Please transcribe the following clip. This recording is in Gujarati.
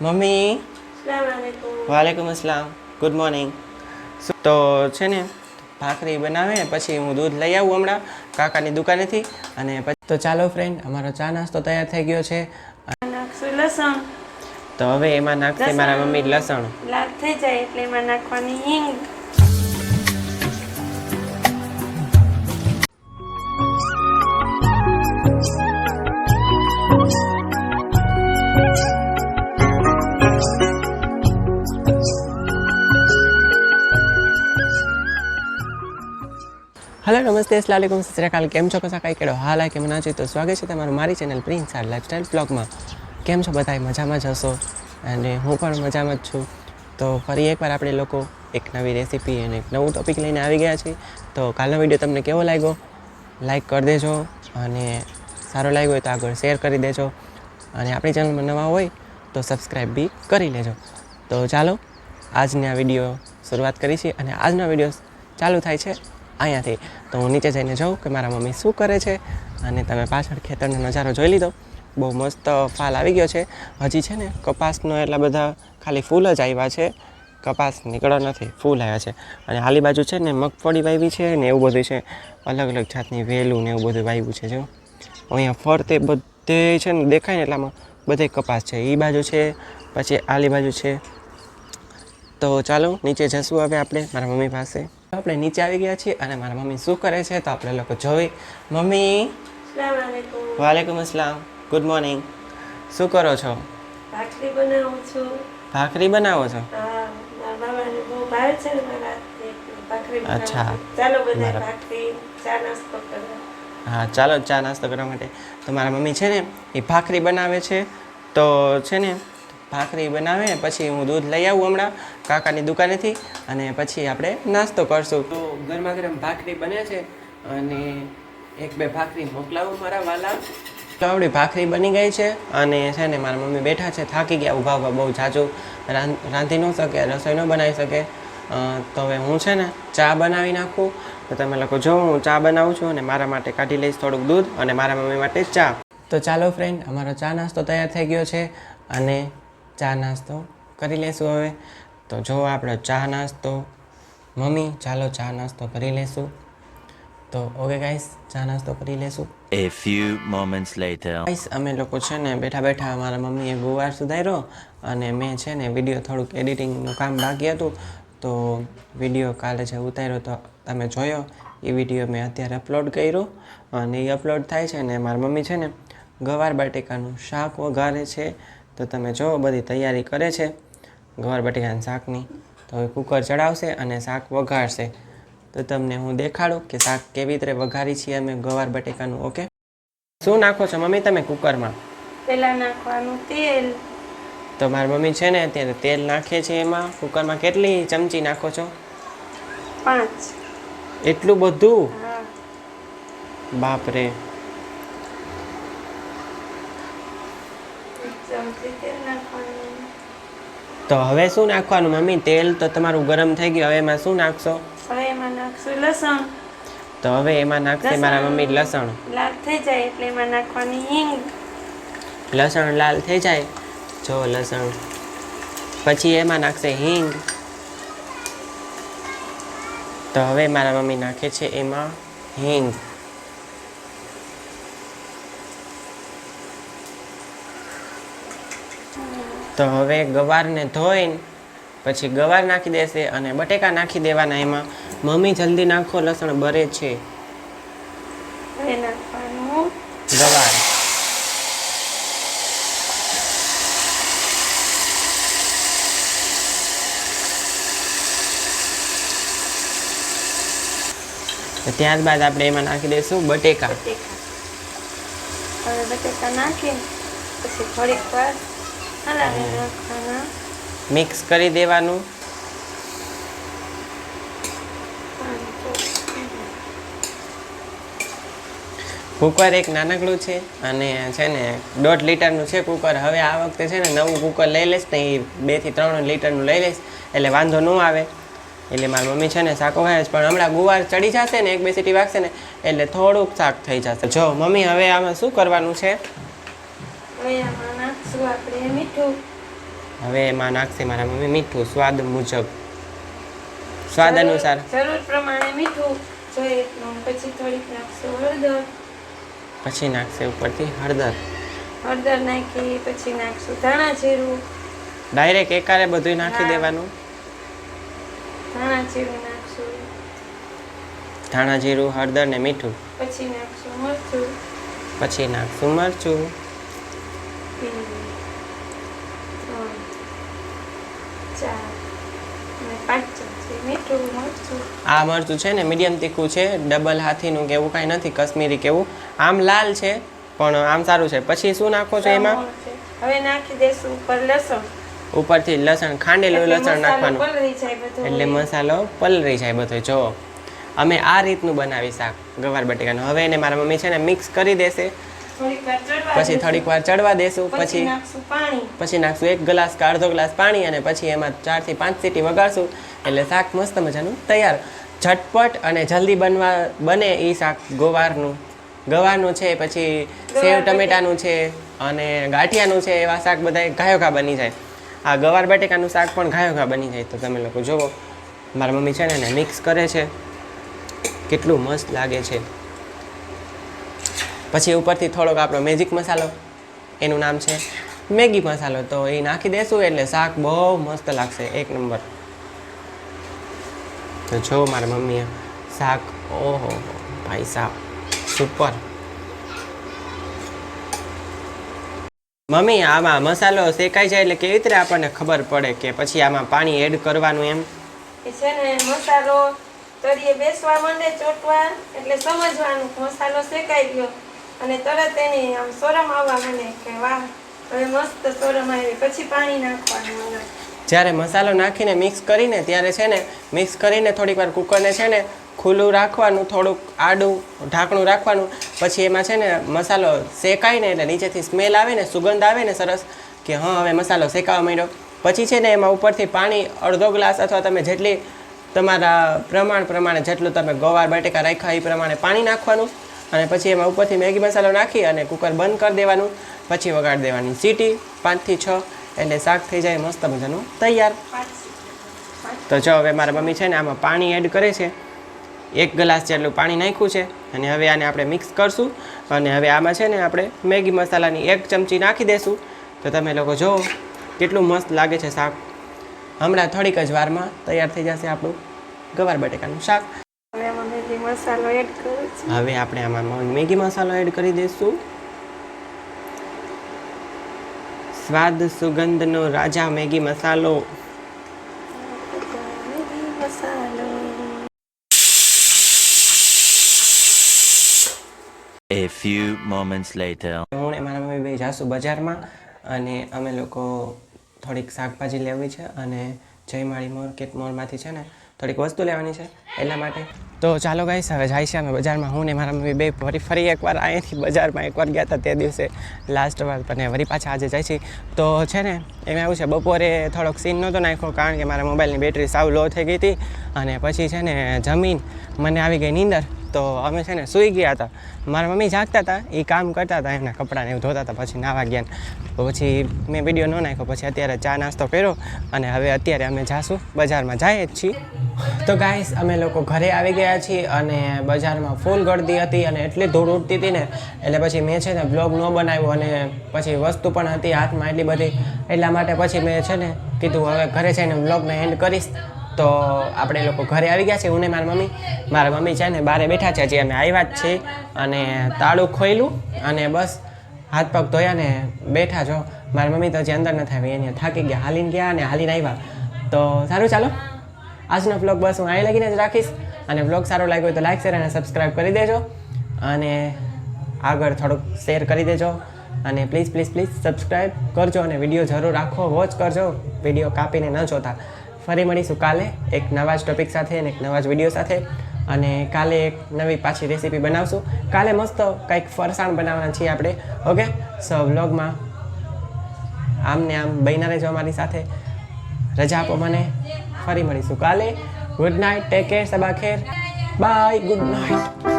મમ્મી. વાલેકુમ અસલામ. ગુડ મોર્નિંગ તો છે ને ભાખરી બનાવે ને પછી હું દૂધ લઈ આવું હમણાં કાકાની દુકાનેથી અને પછી તો ચાલો ફ્રેન્ડ અમારો ચા નાસ્તો તૈયાર થઈ ગયો છે. લસણ. તો હવે એમાં નાખશે મારા મમ્મી લસણ. લાલ થઈ જાય એટલે એમાં નાખવાની હિંગ. હલો નમસ્તે અસલામ સત્યકાલ કેમ છો કસા કાંઈ કેડો હાલ આ કેમ ના છે તો સ્વાગત છે તમારું મારી ચેનલ પ્રિન્સ આર લાઇફસ્ટાઈલ બ્લોગમાં કેમ છો બધા મજામાં જ હશો? અને હું પણ મજામાં જ છું. તો ફરી એકવાર આપણે લોકો એક નવી રેસીપી અને એક નવું ટોપિક લઈને આવી ગયા છીએ. તો કાલનો વીડિયો તમને કેવો લાગ્યો? લાઈક કરી દેજો અને સારો લાગ્યો હોય તો આગળ શેર કરી દેજો. અને આપણી ચેનલમાં નવા હોય તો સબસ્ક્રાઈબ બી કરી લેજો. તો ચાલો, આજની વીડિયો શરૂઆત કરી છે અને આજનો વીડિયો ચાલુ થાય છે. અહીંયાથી તો હું નીચે જઈને જોઉં કે મારા મમ્મી શું કરે છે અને તમે પાછળ ખેતરનો નજારો જોઈ લીધો. બહુ મસ્ત ફાલ આવી ગયો છે. હજી છે ને કપાસનો એટલા બધા ખાલી ફૂલ જ આવ્યા છે. કપાસ નીકળ્યો નથી, ફૂલ આવ્યા છે. અને આલી બાજુ છે ને મગફળી વાવી છે ને એવું બધું છે. અલગ અલગ જાતની વેલું ને એવું બધું વાવ્યું છે જો. અહીંયા ફરતે બધે છે ને દેખાય ને એટલામાં બધે કપાસ છે. એ બાજુ છે, પછી આલી બાજુ છે તો ચાલો નીચે જશું હવે આપણે મારા મમ્મી પાસે. આપણે નીચે આવી ગયા છીએ અને મારા મમ્મી શું કરે છે તો આપણે લોકો જોઈ. મમ્મી. વાલેકુમ અસલામ. ગુડ મોર્નિંગ શું કરો છો? ભાખરી બનાવું છું. ભાખરી બનાવો છો? અચ્છા. ચાલો બધા ભાખરી ચા નાસ્તો કરવા. હા ચાલો ચા નાસ્તો કરવા માટે. તો મારા મમ્મી છે ને એ ભાખરી બનાવે છે. તો છે ને ભાખરી બનાવે ને પછી હું દૂધ લઈ આવું હમણાં કાકાની દુકાનેથી અને પછી આપણે નાસ્તો કરશું. તો ગરમા ગરમ ભાખરી બને છે અને એક બે ભાખરી મોકલાવું મારા વાલા. તો આપણી ભાખરી બની ગઈ છે અને છે ને મારા મમ્મી બેઠા છે થાકી ગયા ઊભા ઊભા બહુ જાજુ રાં- રાંધી ન શકે રસોઈ ન બનાવી શકે. તો હવે હું છે ને ચા બનાવી નાખું. તો તમે લોકો જો હું ચા બનાવું છું અને મારા માટે કાઢી લઈશ થોડુંક દૂધ અને મારા મમ્મી માટે ચા. તો ચાલો ફ્રેન્ડ અમારો ચા નાસ્તો તૈયાર થઈ ગયો છે અને ચા નાસ્તો કરી લેશું હવે. તો જો આપણો ચા નાસ્તો મમ્મી ચાલો ચા નાસ્તો કરી લેશું. તો ઓકે ગાઈસ ચા નાસ્તો કરી લેશું. A few moments later guys અમે લોકો છે ને બેઠા બેઠા મારા મમ્મીએ ગુવાર સુધાર્યો અને મેં છે ને વીડિયો થોડુંક એડિટિંગનું કામ બાકી હતું. તો વીડિયો કાલે જે ઉતાર્યો તો તમે જોયો. એ વીડિયો મેં અત્યારે અપલોડ કર્યો અને એ અપલોડ થાય છે ને મારી મમ્મી છે ને ગવાર બટેકાનું શાક વઘારે છે. તો તમે જો બધી તૈયારી કરે છે ગવાર બટેકાના શાકની તો હવે કુકર ચડાવશે અને શાક વઘારશે. તો તમને હું દેખાડું કે શાક કેવી રીતે વઘારી છીએ અમે ગવાર બટેકાનું ઓકે? શું નાખો છો મમ્મી તમે કુકરમાં? પહેલાં નાખવાનું તેલ. તો મારી મમ્મી છે ને અત્યારે તેલ નાખે છે એમાં. કુકરમાં કેટલી ચમચી નાખો છો? પાંચ. એટલું બધું? બાપરે એક ચમચી તેલ નાખવાનું તો હવે શું નાખવાનું મમ્મી? તેલ તો તમારું ગરમ થઈ ગયું. હવે એમાં શું નાખશો? હવે એમાં નાખશું લસણ. તો હવે એમાં નાખશે મારા મમ્મી લસણ. લાલ થઈ જાય એટલે એમાં નાખવાની હિંગ. લસણ લાલ થઈ જાય? જો લસણ. પછી એમાં નાખશે હિંગ. તો હવે મારા મમ્મી નાખે છે એમાં હિંગ. તો હવે ગવારને ધોઈને પછી ગવાર નાખી દેશે અને બટેકા નાખી દેવાના એમાં. મમ્મી જલ્દી નાખો લસણ બરે છે. ગવાર. ત્યારબાદ આપણે એમાં નાખી દઈશું બટેકા. બટેકા. નાખી પછી થોડીક વાર મિક્સ કરી દેવાનું. કુકર એક નાનકડું છે અને છે ને દોઢ લીટરનું છે કુકર. હવે આ વખતે છે ને નવું કુકર લઈ લઈશ ને એ બેથી ત્રણ લીટરનું લઈ લઈશ. એટલે વાંધો ન આવે. એટલે મારી મમ્મી છે ને શાકો ખાય છે, પણ હમણાં ગુવાર ચડી જશે ને એક બે સીટી વાગશે ને એટલે થોડુંક શાક થઈ જશે. જો મમ્મી હવે આમાં શું કરવાનું છે? નાખશું આપણે મીઠું? હવે એમાં નાખશે મારા મમ્મી મીઠું સ્વાદ મુજબ. સ્વાદ અનુસાર. જરૂર પ્રમાણે મીઠું. જોઈએ પછી થોડીક નાખશું હળદર. પછી નાખશે ઉપરથી હળદર. હળદર નાખી પછી નાખશું ધાણા જીરું. ડાયરેક્ટ એકારે બધું નાખી દેવાનું? ધાણા જીરું નાખશું. ધાણા જીરું હળદર ને મીઠું? પછી નાખશું મરચું. પછી નાખશું મરચું બે ત્રણ ચાર અને પાંચ ચમચી મીઠું મરચું આ મરચું છે ને મીડિયમ તીખું છે ડબલ હાથીનું કે એવું કાંઈ નથી કશ્મીરી કેવું. આમ લાલ છે પણ આમ સારું છે. પછી શું નાખો છો એમાં? હવે નાખી દેશું ઉપર લસણ. ઉપરથી લસણ ખાંડેલું લસણ નાખવાનું. એટલે મસાલો પલરી જાય બધો જો. અમે આ રીતનું બનાવી શાક ગવાર બટેકાનું. હવે એને મારા મમ્મી છે ને મિક્સ કરી દેશે. પછી થોડીક વાર ચડવા દેશું પછી પછી નાખશું એક ગ્લાસ કે અડધો ગ્લાસ પાણી અને પછી એમાં ચારથી પાંચ સીટી વગાડશું. એટલે શાક મસ્ત મજાનું તૈયાર. ઝટપટ અને જલ્દી બનવા બને એ શાક ગોવારનું. ગવારનું છે પછી સેવ ટમેટાનું છે અને ગાંઠિયાનું છે એવા શાક બધા ઘાયો ઘા બની જાય. આ ગવાર બટેકાનું શાક પણ ઘાયો ઘા બની જાય. તો તમે લોકો જુઓ. મારા મમ્મી છે ને એને મિક્સ કરે છે. કેટલું મસ્ત લાગે છે. પછી ઉપરથી થોડોક આપણો મેજિક મસાલો, એનું નામ છે મેગી મસાલો. તો એ નાખી દેશું એટલે શાક બહુ મસ્ત લાગશે એક નંબર. તો જો મારા મમ્મીએ શાક, ઓહો, ભાઈ સાહેબ સુપર મમ્મી, આમાં મસાલો શેકાઈ જાય એટલે કેવી રીતે આપણને ખબર પડે કે પછી આમાં પાણી એડ કરવાનું એમ? છે ને, મસાલો તળિયે બેસવા માંડે ચોટવા, એટલે સમજવાનું મસાલો શેકાઈ ગયો. અને તરત એની આમ સોરમ આવવા મને કે વાહ, હવે મસ્ત સોરમ આવી. પછી પાણી નાખવાનું જ્યારે મસાલો નાખીને મિક્સ કરીને ત્યારે છે ને મિક્સ કરીને થોડીક વાર કુકરને છે ને ખુલ્લું રાખવાનું, થોડુંક આડું ઢાંકણું રાખવાનું, પછી એમાં છે ને મસાલો શેકાઈને એટલે નીચેથી સ્મેલ આવે ને, સુગંધ આવે ને સરસ કે હા, હવે મસાલો શેકાવા માંડ્યો. પછી છે ને એમાં ઉપરથી પાણી, અડધો ગ્લાસ અથવા તમે જેટલી તમારા પ્રમાણ પ્રમાણે જેટલું તમે ગવાર, બટેકા રાખ્યા એ પ્રમાણે પાણી નાખવાનું. અને પછી એમાં ઉપરથી મેગી મસાલો નાખી અને કુકર બંધ કરી દેવાનું. પછી વગાડી દેવાની સીટી, પાંચથી છ, એટલે શાક થઈ જાય, મસ્ત મજાનું તૈયાર. તો જો હવે મારા મમ્મી છે ને આમાં પાણી એડ કરે છે. એક ગ્લાસ જેટલું પાણી નાખ્યું છે અને હવે આને આપણે મિક્સ કરશું. અને હવે આમાં છે ને આપણે મેગી મસાલાની એક ચમચી નાખી દેશું. તો તમે લોકો જુઓ કેટલું મસ્ત લાગે છે શાક. હમણાં થોડીક જ વારમાં તૈયાર થઈ જશે આપણું ગવાર બટેકાનું શાક. મસાલો એડ કરું છું. હવે આપણે આમાં મેગી મસાલો એડ કરી દઈશું સ્વાદ સુગંધનો રાજા મેગી મસાલો. A few moments later. હું ને મારા મમ્મી બે જાશું બજારમાં અને અમે લોકો થોડીક શાકભાજી લેવી છે અને જયમાળી માર્કેટ મોલમાંથી છે ને થોડીક વસ્તુ લેવાની છે એટલા માટે તો ચાલો ગાઈશ હવે જાય છે અમે બજારમાં. હું ને મારા મમ્મી બે ફરી ફરી એકવાર અહીંયાથી બજારમાં એકવાર ગયા હતા તે દિવસે લાસ્ટ વાર. અને વરી પાછા આજે જાય છે. તો છે ને, એમાં એવું છે, બપોરે થોડોક સીન નહોતો નાખ્યો, કારણ કે મારા મોબાઈલની બેટરી સાવ લો થઈ ગઈ હતી. અને પછી છે ને જમીન મને આવી ગઈ નીંદર. તો અમે છે ને સૂઈ ગયા હતા. મારા મમ્મી જાગતા હતા, એ કામ કરતા હતા, એમના કપડાને એવું ધોતા હતા. પછી નાવા ગયા પછી મેં વીડિયો ન નાખ્યો. પછી અત્યારે ચા નાસ્તો કર્યો અને હવે અત્યારે અમે જાશું. બજારમાં જઈએ જ છીએ. તો ગાઈસ અમે લોકો ઘરે આવી ગયા છીએ અને બજારમાં ફૂલ ગળદી હતી અને એટલી ધૂળ ઉડતી હતી ને. એટલે પછી મેં છે ને બ્લોગ ન બનાવ્યો અને પછી વસ્તુ પણ હતી, હાથમાં એટલી બધી. એટલા માટે પછી મેં છે ને કીધું, હવે ઘરે જઈને બ્લોગને એન્ડ કરીશ. તો આપણે લોકો ઘરે આવી ગયા છે. હું ને મારી મમ્મી. મારા મમ્મી છે ને બારે બેઠા છે. હજી અમે આવ્યા જ છીએ અને તાળું ખોયલું અને બસ હાથ પગ ધોયા ને બેઠા છો. મારી મમ્મી તો હજી અંદર નથી આવી. એને થાકી ગયા. હાલીને ગયા અને હાલીને આવ્યા. તો સારું ચાલો. આજનો બ્લોગ બસ હું અહીં લગીને જ રાખીશ. અને બ્લોગ સારો લાગ્યો હોય તો લાઈક શેર અને સબસ્ક્રાઈબ કરી દેજો. અને આગળ થોડુંક શેર કરી દેજો. અને પ્લીઝ પ્લીઝ પ્લીઝ સબસ્ક્રાઈબ કરજો અને વીડિયો જરૂર આખો વોચ કરજો. વીડિયો કાપીને ન જોતા. ફરી મળીશું કાલે એક નવા જ ટોપિક સાથે અને એક નવા જ વીડિયો સાથે. અને કાલે એક નવી પાછી રેસીપી બનાવશું. કાલે મસ્ત કંઈક ફરસાણ બનાવવાના છીએ આપણે. ઓકે સો વ્લોગમાં આમને આમ બહેના રહેજો અમારી સાથે. રજા આપો મને. ફરી મળીશું કાલે. ગુડ નાઇટ ટેક કેર સબા ખેર. Bye good night